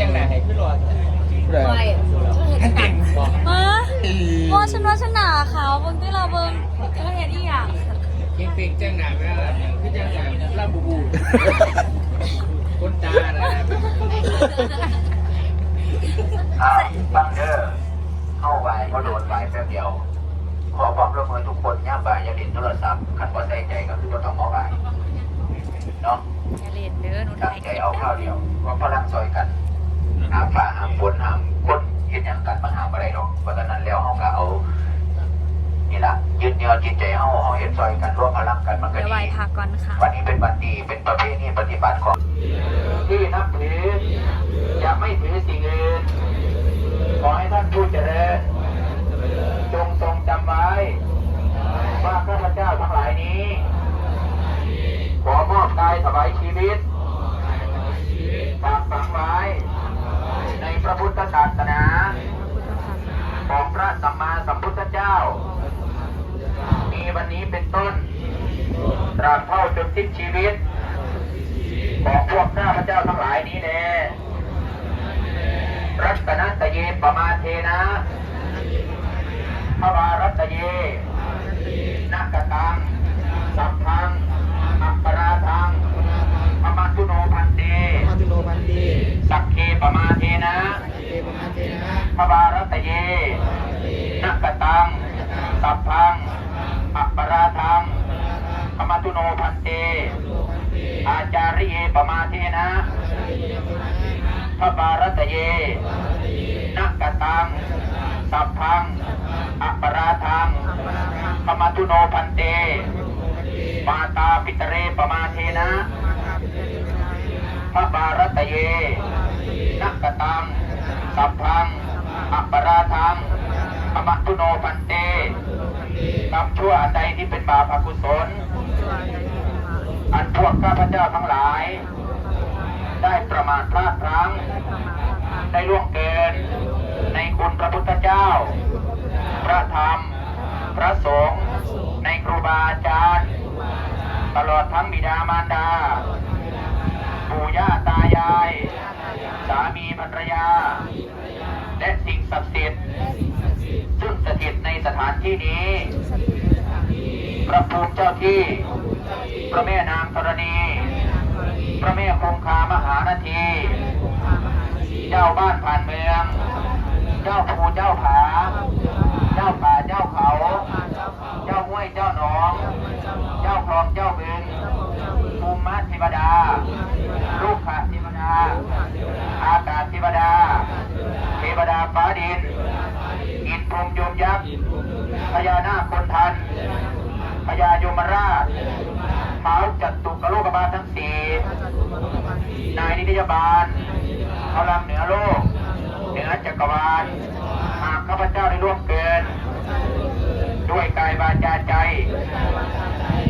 จังไหนให้ขึ้นรถผู้ใดไม่ฉันเห็นหนังบอกฮะว่าฉันว่าฉันหนาขาวเบิ่งที่เราเบิ่งฉันเห็นอีหยังเก่งเป่งจังหนาไม่อะไรคือจังหนลาบูบูคนตาอะไรอ่าบังเดอร์เข้าไปก็โดนไปแป๊บเดียว ขอความร่วมมือทุกคนย่าบ่ายอย่าเล่นโทรศัพท์ขันว่าใส่ใจก็คือว่าต้องเอาไปเนาะอย่าเล่นเด้อหนูตั้งใจเอาข้าวเดียวว่าพลังซอยกัน หามฝ่าหามบนหามคนเห็นอย่างกันมันหามอะไรหรอกเพราะฉะนั้นแล้วเขาก็เอานี่ละยืดเยื้อจิตใจเขาเขาเห็นซอยกันร่วมพลังกันมันก็เดี๋ยวไหดีว้พักก่อนค่ะวันนี้เป็นวันดีเป็นประเพณีปฏิบัติของที่นับถือจะไม่ถือสิ่งอื่นขอให้ท่านผู้เจริญจงทรงจำไว้ ว่าข้าพเจ้าทั้งหลายนี้ ขอมอบกายถวายชีวิตฝากฝังไว้ ในพระพุทธศาสนา ของพระสัมมาสัมพุทธเจ้า มีวันนี้เป็นต้น ตราบเท่าจนสิ้นชีวิต ของพวกข้าพเจ้าทั้งหลายนี้แน่รัตนัตเยปมาเทนะพระวารัตเยนักตัง สัพพัง อัปปราทังพมัตุโนพันเตมาตุโนพันตีสักเคปมาเทนะเตปมาเทนะพระวารัตเยนักตัง สัพพัง อัปปราทังพมัตุ โนพันเต อาจาริเยปมาเทนะพระบารตเยนักกตัง สัพพัง อัปปราทังปมาตุโนพันเต มาตาปิตเรปมาเทนะพระบารตเยนักกตัง สัพพัง อัปปราทังปมาตุโนพันเตกรรมชั่วอันใดที่เป็นบาปอกุศล อันพวกข้าพเจ้าทั้งหลาย ได้ประมาทพลาดพลั้ง ได้ล่วงเกิน ในคุณพระพุทธเจ้า พระธรรม พระสงฆ์ ในครูบาอาจารย์ ตลอดทั้งบิดามารดา ปู่ย่าตายาย สามีภรรยา และสิ่งศักดิ์สิทธิ์ ซึ่งสถิตในสถานที่นี้ พระภูมิเจ้าที่ พระแม่นางธรณี พระแม่คงคามหานาที เจ้าบ้านผ่านเมือง เจ้าภูเจ้าผา เจ้าป่าเจ้าเขา เจ้าห้วยเจ้าหนอง เจ้าคลองเจ้าบึงภูมิมาเทวดา ลูกขาเทวดา อากาศเทวดา เทวดาฟ้าดิน อินพรหมโยมยักษ์พญานาคคนทันพญายมราช เท้าจัดตุกโลกบาลทั้งสี่นายนิติยบาลพลังเหนือโลก เหนือจักรวาลหากข้าพเจ้าได้ร่วมเกิน ด้วยกายวาจาใจ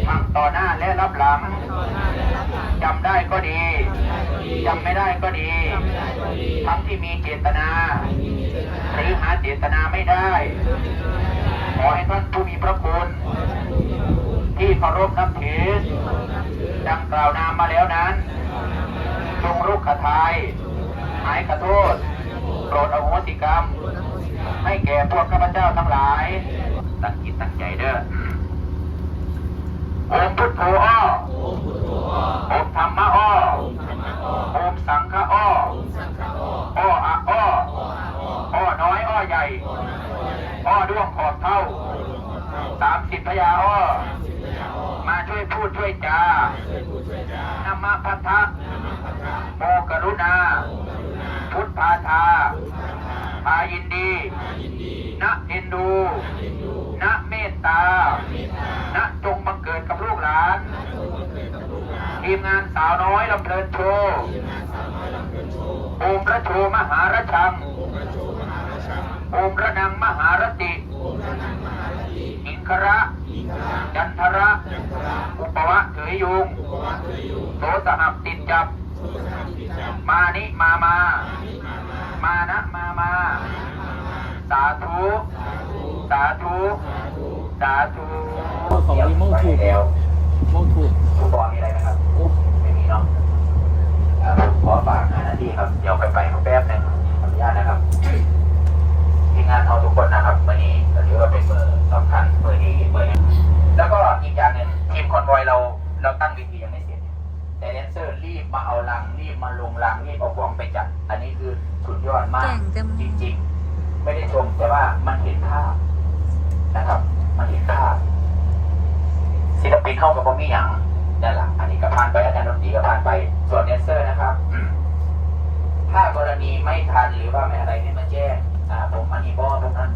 ทั้งต่อหน้าและรับหลังจำได้ก็ดีจำไม่ได้ก็ดีทั้งที่มีเจตนา หรือหาเจตนาไม่ได้ ขอให้ท่านผู้มีพระคุณ ที่เคารพนับถือดังกล่าวนามมาแล้วนั้นจงรุกขทายหายขอโทษโปรดอโหสิกรรม ให้แก่พวกข้าพเจ้าทั้งหลาย ตั้งจิตตั้งใจเด้อโอมพุทโธอ้อโอมธรรมะอ้อโอมสังฆะอ้ออ้ออะอ้ออ้อน้อยอ้อใหญ่ อ้อด้วงขอบเท่าสามสิบพยาอ้อมา ช่วยพูดช่วยจานำมาพัทธะโมกรุณา พุทธาทาพายินดี ณเอ็นดู ณเมตตา ณจงบังเกิดกับลูกหลาน ทีมงานสาวน้อยลำเพลินโชว์โอมพระโชมหารชังโอมพระนังมหารติอิงคระ จันทระ อุปวะเถยยุงโสสหับติดจับ มานิมามา มานะมามา สาธุ สาธุ สาธุของรีโมทถูกแล้วโมทถูกผู้บอมีอะไรไหมครับไม่มีเนาะเอ่อขอฝากหาหน้าที่ครับเดี๋ยวไปไปแป๊บ มาเอาลังรีบมาลงลังรีบเอาของไปจัด อันนี้คือสุดย อดมากเก่งจังจริงๆ ไม่ได้ชมแต่ว่ามันเห็นภาพนะครับ มันเห็นภาพศิลปินเข้ากับบ่มีหยังนั่นแหละอันนี้ก็ผ่านไปอาจารย์ดนตรีก็ผ่านไป ส่วนเดนเซอร์นะครับ ถ้ากรณีไม่ทันหรือว่าไม่อะไรเนี่มาแจ้งผมอันนี้บอตรงนั้น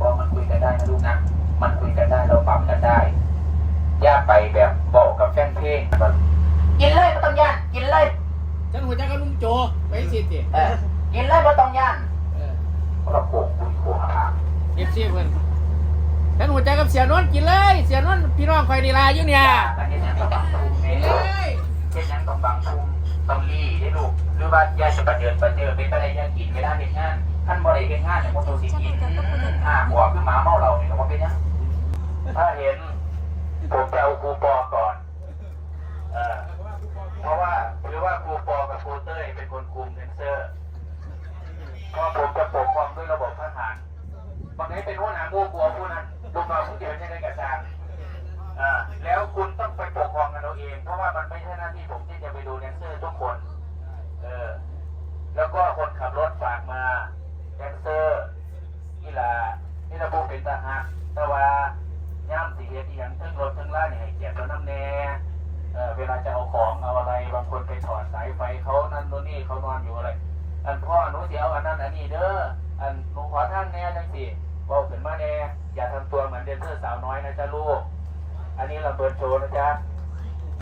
สียนวลกินเลย เสียนวลพี่น้องคอยดีลาอยู่เนี่ยแล้วเห็นยังต้องบังคุมเองเห็นยังต้องบังคุมต้องรีได้ลูกหรือว่ายาจะประเดินประเดินเป็นอะไรย่ากินเวลาเฮ็ดงานท่านบ่ได้เฮ็ดงานเนี่ยมันต้องสิกินห้าหัวคือหมาเมาเหล้านี่ก็บ่เป็นยังถ้าเห็นผมจะเอาครูปอก่อน เออเพราะว่าาวน้อยนะจ๊ะลูก อันนี้เราเปิดโชว์นะจ๊ะ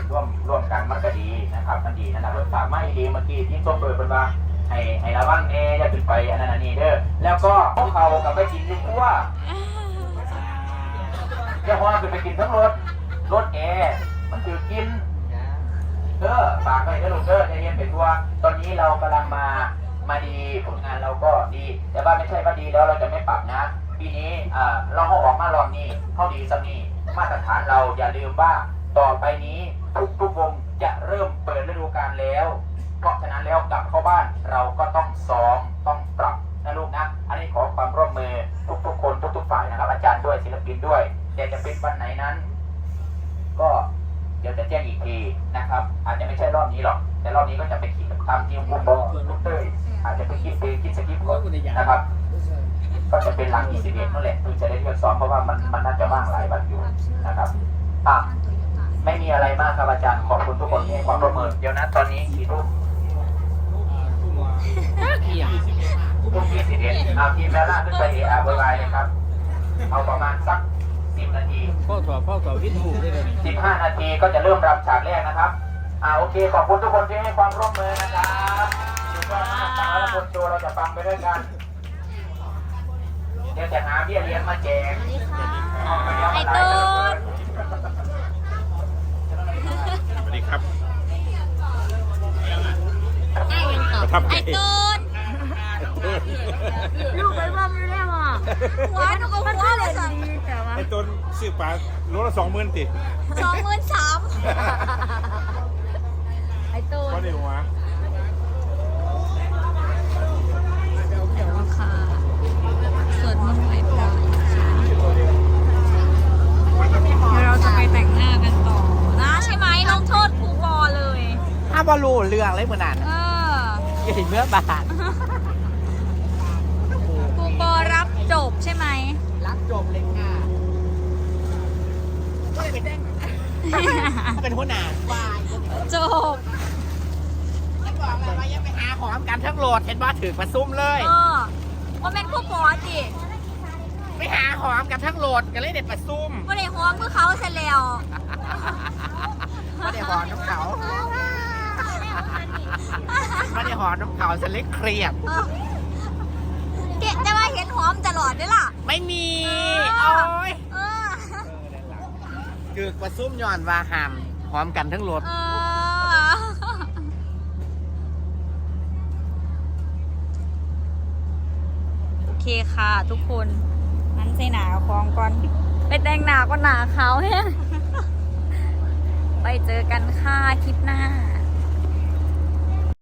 ร่วมร่วมกันมันก็ดีนะครับ มันดีนะครับฝากไม่ดีเมื่อกี้ที่ตัวเปิดเป็นว่าให้ให้ระวังแน่อย่าขึ้นไปอันนั้นอันนี้เด้อแล้วก็พวกเขากับไปกินอยุ่ทั่วอย่าพอขึ้นไปกินทั้งรถรถแอร์มันถือกินเออฝากไว้นะลูกเด้อใจเย็นไปทัวตอนนี้เรากำลังมามาดีผลงานเราก็ดี แต่ว่าไม่ใช่ว่าดีแล้วเราจะไม่ปรับนะ ปีนี้เราเขาออกมารอบนี้เขาดีสักนี้มาตรฐานเราอย่าลืมว่าต่อไปนี้ทุกทุกวงจะเริ่มเปิดฤดูกาลแล้ว เพราะฉะนั้นแล้วกลับเข้าบ้านเราก็ต้องซ้อมต้องปรับนะลูกนะ อันนี้ขอความร่วมมือทุกๆคนทุกๆฝ่ายนะครับ อาจารย์ด้วยศิลปินด้วยแต่จะเป็นวันไหนนั้น ก็เดี๋ยวจะแจ้งอีกทีนะครับ อาจจะไม่ใช่รอบนี้หรอก แต่รอบนี้ก็จะไปคิดตามทีมฟุตบอลลูกเต้ยอาจจะไปคิดเพลงคิดสคริปต์ก่อนนะครับ ก็จะเป็นหลัง 21นั่นแหละถึงจะได้เลือกซ้อมเพราะว่ามันมันน่าจะว่างหลายวันอยู่นะครับอะไม่มีอะไรมากครับอาจารย์ขอบคุณทุกคนที่ให้ความร่วมมือเดี๋ยวนะตอนนี้กี่ทุ่มเกี่ยงทุ่มยี่สิบเอ็ดเอาทีมแม่ล่าขึ้นไปเออาร์ไวเลยครับ เอาประมาณสักสิบนาทีพ่อถอดพ่อถอดพิษถูกได้เลย15นาทีก็จะเริ่มรำฉากแรกนะครับอ่าโอเคขอบคุณทุกคนที่ให้ความร่วมมือนะครับสุดยอดมากฟังแล้วคนโจเราจะฟังไปด้วยกัน เดี๋ยวจะหาเบี้ยเลี้ยงมาแจกไอ้ตูนสวัสดีครับ ไอ้ยังตอบประทับใจ ไอ้ตูนลูกไปว่าไม่ได้ว่ะหัวหนูก็หัวเลยสั่งแต่ว่าไอ้ต้นซื้อปลาโลละสองหมื่นติสองหมื่นสามไอ้ตูน ก็ได้หัว เดี๋ยวว่าค่ะสวดมนต์ไหว้พระเดี๋ยวเราจะไปแต่งหน้ากันต่อนะใช่ไหมลงโทษครูบอเลย ถ้า บอลูเรื่องอะไรเหมือนนั้นเออใหญ่เมื่อบาทครูบอรับจบใช่ไหม รับจบเลยค่ะเป็นหัวหน้าฝ่ายจบฉันบอกเลยว่าอย่าไปหาหอมกันทั้งโหลดเห็นว่าถือประซุ่มเลยเออว่าเป็นผู้บอจิไปหาหอมกันทั้งโหลดกันเลยเด็ดประซุ่มไม่ได้หอมเพื่อเขาเสร็จแล้วไม่ได้หอมน้ำเขา ไม่ได้หอมน้ำเขาฉันเล็กเครียดเออเกะจะว่าเห็นหอมตลอดด้วยล่ะ ไม่มี โอ้ยเออถือประซุ่มย้อนว่าหามหอมกันทั้งโหลดเออ โอเคค่ะทุกคนนั้นใส่หนาคองก่อน ไปแต่งหนาก็หนาเขาวเนี่ยไปเจอกันค่ะคลิปหน้า